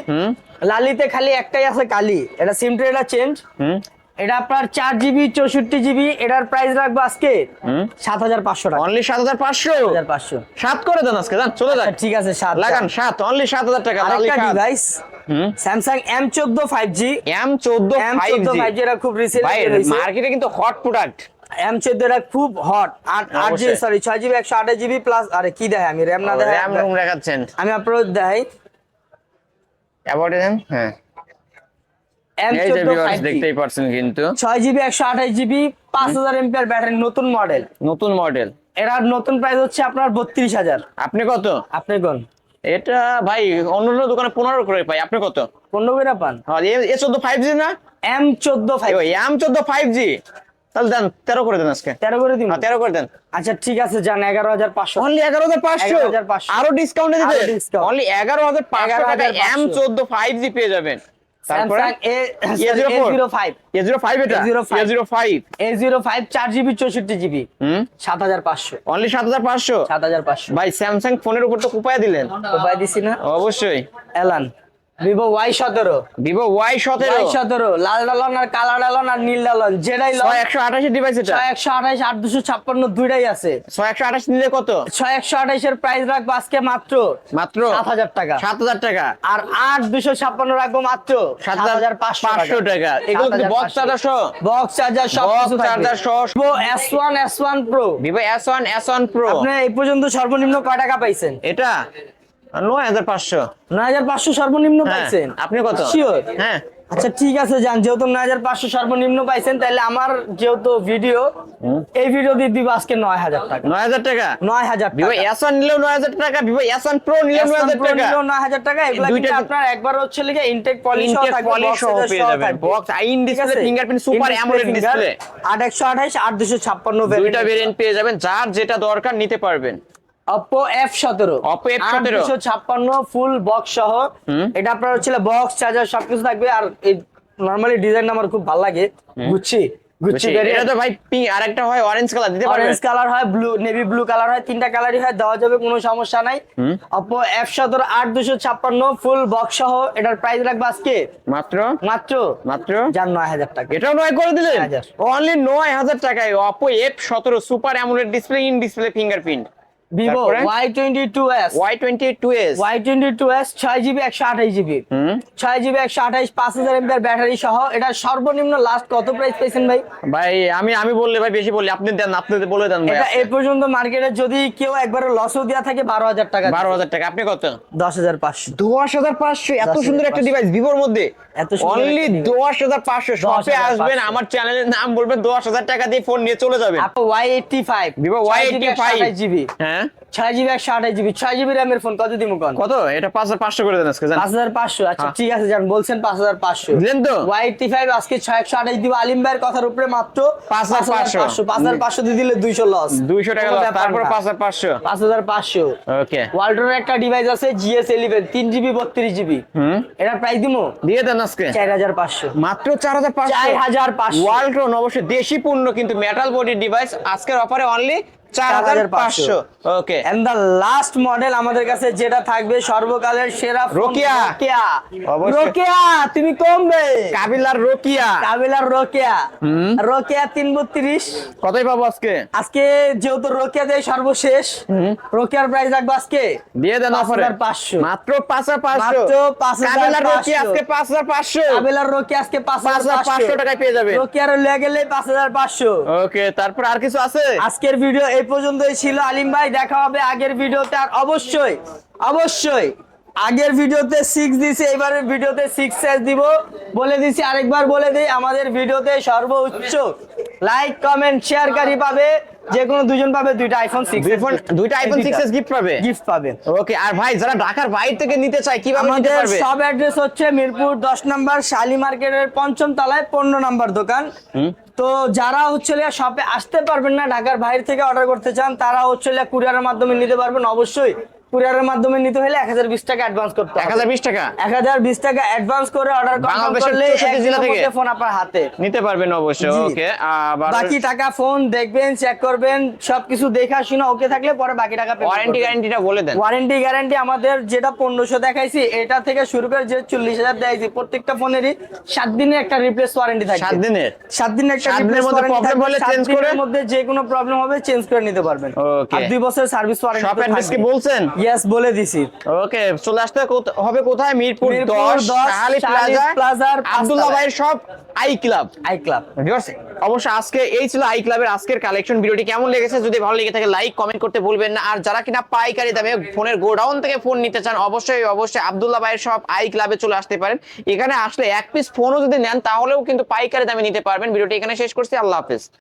লালিতে খালি একটাই আছে কালি। এটা সিম ট্রেটা চেঞ্জ এটা আপনার চার জিবি চৌষট্টি জিবি এটার প্রাইস রাখব আজকে সাত হাজার পাঁচশো টাকা। অনলি সাত হাজার পাঁচশো। হাজার পাঁচশো। সাত করে দেন আজকে যান চলে যান। আচ্ছা, ঠিক আছে সাত লাগান সাত অনলি সাত হাজার টাকা আরেকটা ডিভাইস স্যামসাং এম চোদ্দ ফাইভ জি এম চোদ্দ এম চোদ্দ ফাইভ জি এটা খুব রিসেন্ট মার্কেটে কিন্তু হট প্রোডাক্ট এম চোদ্দ এটা খুব হট আট আট জিবি সরি ছয় জিবি একশো আঠাশ জিবি প্লাস আরে কি আমি? র্যাম না র্যাম রুম দেখাচ্ছেন। আমি আপনার দেখাই। অ্যাবাউট হ্যাঁ। এম এই যে চোদ্দ ভিউয়ার্স ফাইভ জি দেখতেই পারছেন কিন্তু। ছয় জিবি একশো আঠাশ জিবি পাঁচ হাজার এমপিআর ব্যাটারি নতুন মডেল নতুন মডেল এটার নতুন প্রাইস হচ্ছে আপনার বত্রিশ হাজার। আপনি কত? আপনি কোন? এটা ভাই অন্য অন্য দোকানে পনেরো করে পাই। আপনি কত? পনেরো করে পান? হ্যাঁ, এ চোদ্দ ফাইভ জি না? এম চোদ্দ ফাইভ এম চোদ্দ ফাইভ জি তাহলে দেন তেরো করে দেন আজকে। তেরো করে দিন হ্যাঁ তেরো করে দেন। আচ্ছা ঠিক আছে যান এগারো হাজার পাঁচশো। অনলি এগারো হাজার পাঁচশো? 11,500 আরও ডিসকাউন্টে দিতে? অনলি এগারো হাজার পাঁচশো টাকা এম চোদ্দ ফাইভ জি পেয়ে যাবেন। A A zero four zero five A zero five এটা? A05 five A zero five চার জিবি চৌষট্টি জিবি। হুম? সাত হাজার পাঁচশো। অনলি সাত হাজার পাঁচশো? সাত হাজার পাঁচশো। ভাই স্যামসাং ফোনের উপর তো কুপায় দিলেন। উপায় দিছি না। অবশ্যই। এলান ভিভো ওয়াই সতেরো। ভিভো ওয়াই সতেরো। সতেরো। লাল ডালন আর কালা ডালন আর নীল ডালন যেটাই ছয় একশো আঠাশি ডিভাইস এটা। ছয় একশো আঠাইশ আট দুশো ছাপ্পান্ন দুইটাই আছে। ছয় একশো আঠাশ নিলে কত? ছয় একশো আঠাইশের প্রাইস রাখব আজকে মাত্র। মাত্র? সাত হাজার টাকা। সাত হাজার টাকা। আর আট দুশো ছাপ্পান্ন রাখব মাত্র। সাত হাজার পাঁচশো টাকা। এগুলো বক্স চার্জার সহ? বক্স চার্জার সব Box কিছু charger সহ। Vivo S one S one pro Vivo S one S one pro আপনি এই পর্যন্ত সর্বনিম্ন কয় টাকা পাইছেন? এটা? নয় হাজার পাঁচশো। নয় হাজার পাঁচশো সর্বনিম্ন হ্যাঁ, পাইছেন? আপনি কত? শিওর হ্যাঁ। আচ্ছা ঠিক আছে যান। যেহেতু নয় হাজার পাঁচশো সর্বনিম্ন পাইছেন তাহলে আমার যেহেতু ভিডিও এই ভিডিও দিয়ে দিব আজকে নয় হাজার টাকা। নয় হাজার টাকা? নয় হাজার ভিভো এস ওয়ান নিলেও নয় হাজার টাকা ভিভো এস ওয়ান প্রো নিলেও নয় হাজার টাকা। নিলেও 9000 টাকা এগুলা দুইটা কিন্তু যে- আপনার একবার হচ্ছে ইনটেক পলিশ সহ পেয়ে যাবেন। finger, display। 8128 8256 দুইটা ভেরিয়েন্ট পেয়ে যাবেন যার যেটা দরকার নিতে পারবেন। Oppo F17 Oppo F17 8256 full box সহ। এটা আপনার হচ্ছে বক্স চার্জার সবকিছু থাকবে। আর এই নরমালি ডিজাইন আমার খুব ভালো লাগে। গুচ্ছি গুচ্ছি এটা তো ভাই পিঙ্ক আরেকটা হয় অরেঞ্জ কালার দিতে অরেঞ্জ কালার হয় ব্লু নেভি ব্লু কালার হয় তিনটা কালারই হয় দেওয়া যাবে কোনো সমস্যা নাই। Oppo F17 8256 ফুল বক্স সহ। এটার প্রাইস রাখবে আজকে? মাত্র? মাত্র। মাত্র? যার নয় হাজার টাকা। এটাও নয় করে দিলেন? অনলি নয় হাজার টাকায় অপো এফ সতেরো super display in display fingerprint Vivo তারপরে? Y twenty two S Y twenty two S Y twenty two S ছয় জিবি একশো আঠাশ জিবি হুম। ছয় জিবি একশো আঠাশ পাঁচ হাজার এমপিআর ব্যাটারি সহ। এটা সর্বনিম্ন লাস্ট কত প্রাইস পেয়েছেন ভাই? ভাই আমি আমি বললে ভাই বেশি বললি। আপনি দেন আপনি বলে দেন ভাই এটা এই পর্যন্ত মার্কেটে যদি কেউ একবারে লসও দেওয়া থাকে বারো হাজার টাকা বারো হাজার টাকা। আপনি কত? দশ হাজার পাঁচশো। দশ হাজার পাঁচশো এত সুন্দর একটা ডিভাইস ভিভোর মধ্যে। এত সুন্দর অনলি একটা device। দশ হাজার পাঁচশো। শপে আসবেন আমার চ্যানেলের নাম বলবেন দশ হাজার টাকা দিয়ে ফোন নিয়ে চলে যাবেন। আপু Y eighty five Vivo Y eighty five GB হ্যাঁ। ছয় জিবি একশো আঠাশ জিবি ছয় জিবি র্যামের ফোন কত দিব কোন? কত? এটা পাঁচ হাজার পাঁচশো করে দেন আজকে পাঁচ হাজার পাঁচশো আচ্ছা। ঠিক আছে যান বলছেন পাঁচ হাজার পাঁচশো। দিলেন তো? ওয়াই এইটটি ফাইভ আজকে ছয় একশো আঠাশ দিব আলিম ভাইয়ের কথার উপরে মাত্র 5,500 পাঁচ হাজার পাঁচশো। দিয়ে দিলে দুইশো লস দুইশো টাকা loss, পাঁচ হাজার পাঁচশো। পাঁচ হাজার পাঁচশো। ওকে। ওয়ালটনের একটা ডিভাইস আছে জিএস ইলেভেন তিন জিবি বত্রিশ জিবি এটার প্রাইস দিব দিয়ে দেন আজকে। চার হাজার পাঁচশো। মাত্র চার হাজার পাঁচশো। চার হাজার পাঁচশো। ওয়ালট্রন অবশ্যই দেশি পণ্য কিন্তু মেটাল বডি ডিভাইস আজকের অফারে অনলি চার হাজার পাঁচশো। Okay and the last model আমাদের কাছে যেটা থাকবে সর্বকালের সেরা ফোন, Nokia। Nokia তুমি কমবে কাবিলার রোকিয়া। কাবিলার রোকেয়া। হুম। রোকেয়া কতই পাবো আজকে? আজকে যেহেতু রোকেয়া দেয় সর্বশেষ রোকেয়ার প্রাইস রাখব আজকে দিয়ে দেন অফারে 5,500 মাত্র পাঁচ হাজার পাঁচশো। মাত্র 5,500 কাবিলার রোকিয়া আজকে পাঁচ হাজার পাঁচশো। কাবিলার রোকেয়া আজকে 5,500 টাকায় পেয়ে যাবেন। রোকেয়ার লিয়ে গেলে পাঁচ হাজার পাঁচশো। ওকে তারপর আর কিছু আছে? আজকের ভিডিও এই পর্যন্তই ছিল আলিম ভাই দেখা হবে আগের ভিডিওতে। আর অবশ্যই অবশ্যই আগের ভিডিওতে সিক্স দিছি এবারের ভিডিওতে সিক্স সাইজ দিব। বলে দিছি আরেকবার বলে দিই আমাদের ভিডিওতে সর্বোচ্চ লাইক কমেন্ট শেয়ারকারী পাবে। যে কোনো দুজন পাবে দুইটা আইফোন সিক্স দুই দুইটা আইফোন সিক্স এস গিফট পাবে? গিফট পাবে। ওকে আর ভাই যারা ঢাকার বাইরে থেকে নিতে চায় কীভাবে নিতে পারবে? সব অ্যাড্রেস হচ্ছে মিরপুর দশ নম্বর শালি মার্কেটের পঞ্চম তলায় পনেরো নম্বর দোকান। তো যারা হচ্ছে শপে আসতে পারবেন না, ঢাকার বাইরে থেকে অর্ডার করতে চান, তারা হচ্ছে কুরিয়ারের মাধ্যমে নিতে পারবেন। অবশ্যই কুরিয়ারের মাধ্যমে নিতে হলে এক হাজার বিশ টাকা অ্যাডভান্স করতে এক হাজার বিশ টাকা? এক হাজার বিশ টাকা অ্যাডভান্স করে অর্ডার করলে জেলা থেকে? ফোন আপনার হাতে। নিতে পারবেন অবশ্যই ওকে বাকি টাকা ফোন দেখবেন চেক করবেন সবকিছু দেখা শুনে ওকে থাকলে পরে বাকি টাকা ওয়ারেন্টি গ্যারান্টিটা বলে দেন। ওয়ারেন্টি গ্যারান্টি আমাদের যেটা পনেরোশো দেখাইছি এটা থেকে শুরু করে যে চল্লিশ হাজার দেখাইছি প্রত্যেকটা ফোনেরই সাত দিনের একটা রিপ্লেস ওয়ারেন্টি থাকবে। সাত দিনের? সাত দিনের একটা replace মধ্যে warranty হলে দিনের করে? মধ্যে যে কোনো প্রবলেম হবে চেঞ্জ করে নিতে পারবেন. আর দুই বছর সার্ভিস ওয়ারেন্টি শপ অ্যাড্রেস কি বলছেন? ইয়েস বলে দিছি। ওকে চলে আসতে হবে কোথায়? মিরপুর মিরপুর 10 10, শাহালি শাহালি প্লাজা প্লাজার আব্দুল্লাহ ভাইয়ের সব I club. I club. Viewers অবশ্য আজকে এই ছিল আই ক্লাবের আজকের কালেকশন ভিডিওটি কেমন লেগেছে যদি ভালো লেগে থাকে লাইক কমেন্ট করতে ভুলবেন না। আর যারা কিনা পাইকারি দামে ফোনের গোডাউন থেকে ফোন নিতে চান অবশ্যই অবশ্যই আব্দুল্লাহ ভাইয়ের সব আই ক্লাবে চলে আসতে পারেন। এখানে আসলে এক পিস ফোনও যদি নেন তাহলেও কিন্তু পাইকারি দামে নিতে পারবেন। ভিডিওটি এখানে শেষ করছি। আল্লাহ হাফেজ।